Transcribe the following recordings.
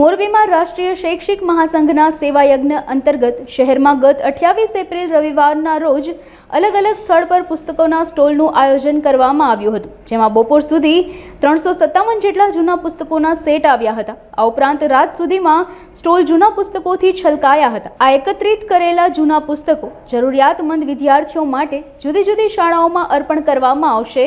મોરબીમાં રાષ્ટ્રીય શૈક્ષિક મહાસંઘના સેવાયજ્ઞ અંતર્ગત શહેરમાં ગત અઠ્યાવીસ એપ્રિલ રવિવારના રોજ અલગ અલગ સ્થળ પર પુસ્તકોના સ્ટોલનું આયોજન કરવામાં આવ્યું હતું, જેમાં બપોર સુધી ત્રણસો સત્તાવન જેટલા જૂના પુસ્તકોના સેટ આવ્યા હતા. આ ઉપરાંત રાત સુધીમાં સ્ટોલ જૂના પુસ્તકોથી છલકાયા હતા. આ એકત્રિત કરેલા જૂના પુસ્તકો જરૂરિયાતમંદ વિદ્યાર્થીઓ માટે જુદી જુદી શાળાઓમાં અર્પણ કરવામાં આવશે.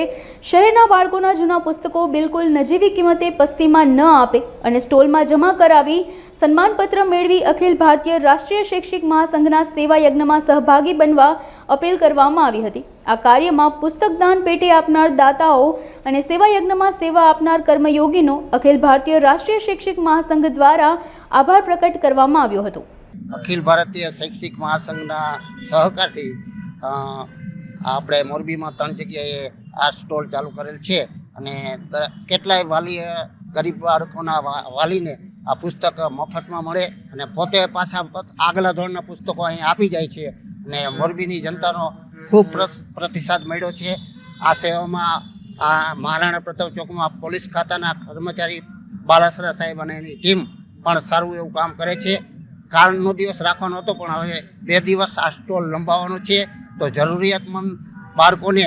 શહેરના બાળકોના જૂના પુસ્તકો બિલકુલ નજીવી કિંમતે પસ્તીમાં ન આપે અને સ્ટોલમાં જમા કરાવી સન્માનપત્ર મેળવી અખિલ ભારતીય રાષ્ટ્રીય શૈક્ષિક મહાસંઘના સેવા યજ્ઞમાં સહભાગી બનવા અપીલ કરવામાં આવી હતી. આ કાર્યમાં પુસ્તકદાન પેટે આપનાર દાતાઓ અને સેવા યજ્ઞમાં સેવા આપનાર કર્મયોગીનો અખિલ ભારતીય રાષ્ટ્રીય શૈક્ષિક મહાસંઘ દ્વારા આભાર પ્રકટ કરવામાં આવ્યો હતો. અખિલ ભારતીય શૈક્ષિક મહાસંઘના સહકારથી આપણે મોરબીમાં ત્રણ જગ્યાએ આ સ્ટોલ ચાલુ કરેલ છે અને કેટલાય વાલીએ ગરીબ બાળકોના વાલીને આ પુસ્તક મફતમાં મળે અને પોતે પાછા આગલા ધોરણના પુસ્તકો અહીં આપી જાય છે. અને મોરબીની જનતાનો ખૂબ પ્રતિસાદ મળ્યો છે. આ સેવામાં આ મહારાણા પ્રતાપ ચોકમાં પોલીસ ખાતાના કર્મચારી બાલાસરા સાહેબ અને એની ટીમ પણ સારું એવું કામ કરે છે. કાલનો દિવસ રાખવાનો હતો, પણ હવે બે દિવસ આ સ્ટોલ લંબાવવાનો છે. તો જરૂરિયાતમંદ બાળકોને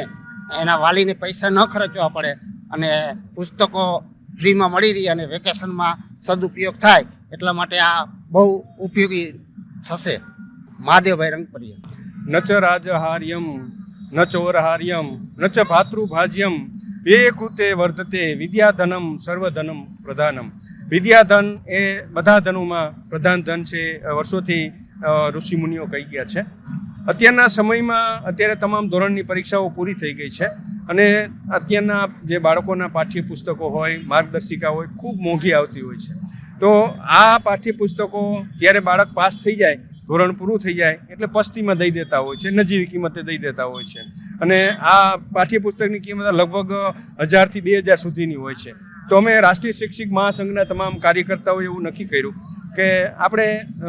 એના વાલીને પૈસા ન ખર્ચવા પડે અને પુસ્તકો ફ્રીમાં મળી રહી અને વેકેશનમાં સદુપયોગ થાય એટલા માટે આ બહુ ઉપયોગી થશે. મહાદેવભાઈ રંગપરિયા ન ચ રાજહાર્યમ, ન ચોરહાર્યમ, ન ચ ભાતૃભાજ્યમ બે કૃતે વર્તતે વિદ્યાધનમ સર્વધનમ પ્રધાનમ. વિદ્યાધન એ બધા ધનોમાં પ્રધાન ધન છે વર્ષોથી ઋષિમુનિઓ કહી ગયા છે. અત્યારના સમયમાં અત્યારે તમામ ધોરણની પરીક્ષાઓ પૂરી થઈ ગઈ છે. અને અત્યારના જે બાળકોના પાઠ્યપુસ્તકો હોય, માર્ગદર્શિકા હોય, ખૂબ મોંઘી આવતી હોય છે. તો આ પાઠ્યપુસ્તકો જ્યારે બાળક પાસ થઈ જાય, ધોરણ પૂરું થઈ જાય, એટલે પસ્તીમાં દઈ દેતા હોય છે, નજીવી કિંમતે દઈ દેતા હોય છે. અને આ પાઠ્યપુસ્તકની કિંમત લગભગ હજારથી બે હજાર સુધીની હોય છે. તો અમે રાષ્ટ્રીય શૈક્ષિક મહાસંઘના તમામ કાર્યકર્તાઓએ એવું નક્કી કર્યું કે આપણે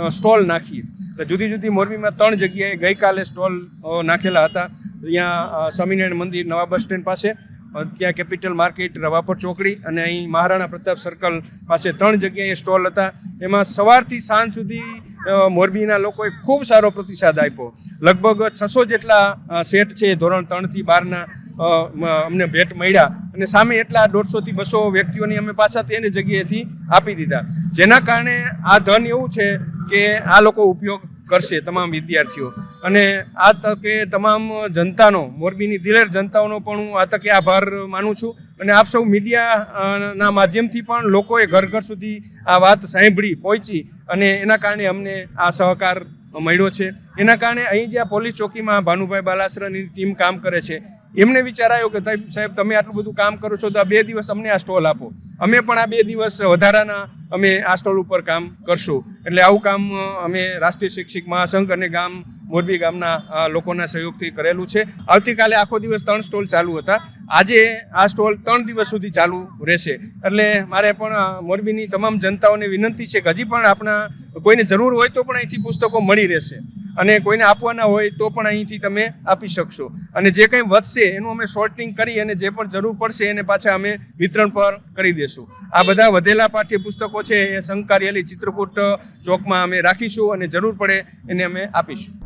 સ્ટોલ નાખીએ. એટલે જુદી જુદી મોરબીમાં ત્રણ જગ્યાએ ગઈકાલે સ્ટોલ નાખેલા હતા. અહીંયા સ્વામિનારાયણ મંદિર નવા બસ સ્ટેન્ડ પાસે ત્યાં કેપિટલ માર્કેટ, રવાપર ચોકડી અને અહીં મહારાણા પ્રતાપ સર્કલ પાસે ત્રણ જગ્યાએ સ્ટોલ હતા. એમાં સવારથી સાંજ સુધી મોરબીના લોકોએ ખૂબ સારો પ્રતિસાદ આપ્યો. લગભગ છસો જેટલા સેટ છે, ધોરણ ત્રણથી બારના અમને ભેટ મળ્યા અને સામે એટલા દોઢસોથી બસો વ્યક્તિઓની અમે પાછા તેની જગ્યાએથી આપી દીધા. જેના કારણે આ ધન એવું છે કે આ લોકો ઉપયોગ કરશે તમામ વિદ્યાર્થીઓ. અને આ તકે તમામ જનતાનો, મોરબીની દિલેર જનતાઓનો પણ હું આ તકે આભાર માનું છું. અને આપ સૌ મીડિયાના માધ્યમથી પણ લોકોએ ઘર ઘર સુધી આ વાત સાંભળી, પહોંચી અને એના કારણે અમને આ સહકાર મળ્યો છે. એના કારણે અહીં જ્યાં પોલીસ ચોકીમાં ભાનુભાઈ બાલાસરાની ટીમ કામ કરે છે એમને વિચાર આવ્યો કે સાહેબ, તમે આટલું બધું કામ કરો છો તો આ બે દિવસ અમને આ સ્ટોલ આપો. અમે પણ આ બે દિવસ વધારાના અમે આ સ્ટોલ ઉપર કામ કરશું. એટલે આવું કામ અમે રાષ્ટ્રીય શિક્ષિક મહાસંઘ અને ગામ, મોરબી ગામના લોકોના સહયોગથી કરેલું છે. આવતીકાલે આખો દિવસ ત્રણ સ્ટોલ ચાલુ હતા. આજે આ સ્ટોલ ત્રણ દિવસ સુધી ચાલુ રહેશે. એટલે મારે પણ મોરબીની તમામ જનતાઓને વિનંતી છે કે હજી પણ આપણા કોઈને જરૂર હોય તો પણ અહીંથી પુસ્તકો મળી રહેશે. અને કોઈને આપવાના હોય તો પણ અહીંથી તમે આપી શકશો. અને જે કંઈ વધશે એનું અમે શોર્ટિંગ કરી અને જે પણ જરૂર પડશે એને પાછા અમે વિતરણ પર કરી દેશું. આ બધા વધેલા પાઠ્યપુસ્તકો છે એ સંઘ કાર્યાલય ચિત્રકૂટ ચોકમાં અમે રાખીશું અને જરૂર પડે એને અમે આપીશું.